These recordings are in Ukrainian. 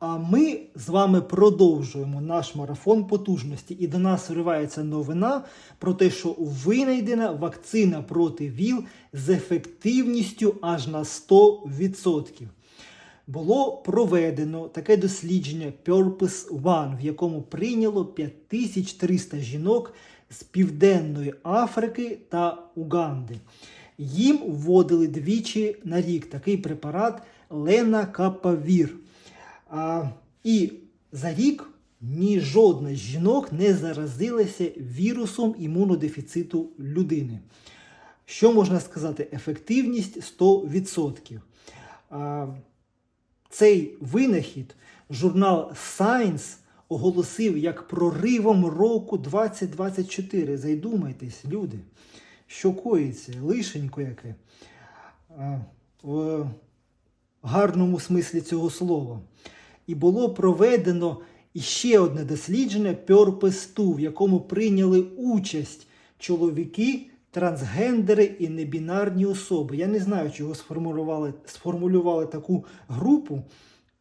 А ми з вами продовжуємо наш марафон потужності. І до нас вривається новина про те, що винайдена вакцина проти ВІЛ з ефективністю аж на 100%. Було проведено таке дослідження Purpose One, в якому прийняло 5300 жінок з Південної Африки та Уганди. Їм вводили двічі на рік такий препарат Ленакапавір. А, і за рік ні жодна з жінок не заразилася вірусом імунодефіциту людини. Що можна сказати? Ефективність 100%. А, цей винахід журнал Science оголосив як проривом року 2024. Зайдумайтесь, люди, що коїться, лишенько яке. А, в гарному смислі цього слова. І було проведено іще одне дослідження 2, в якому прийняли участь чоловіки, трансгендери і небінарні особи. Я не знаю, чого сформулювали, сформулювали таку групу.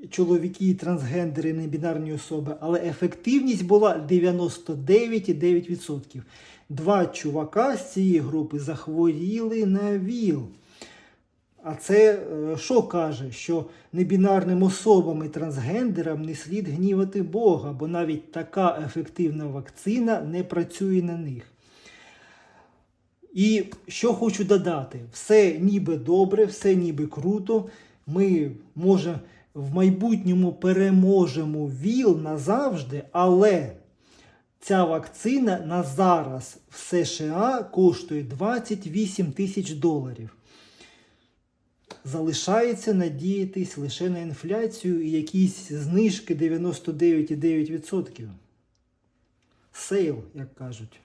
Чоловіки, трансгендери, небінарні особи, але ефективність була 99,9%. Два чувака з цієї групи захворіли на ВІЛ. А це е, що каже, що небінарним особам і трансгендерам не слід гнівати Бога, бо навіть така ефективна вакцина не працює на них. І що хочу додати, все ніби добре, все ніби круто. Ми, може, в майбутньому переможемо ВІЛ назавжди, але ця вакцина на зараз в США коштує 28 тисяч доларів. Залишається надіятись лише на інфляцію і якісь знижки 99,9%. Сейл, як кажуть.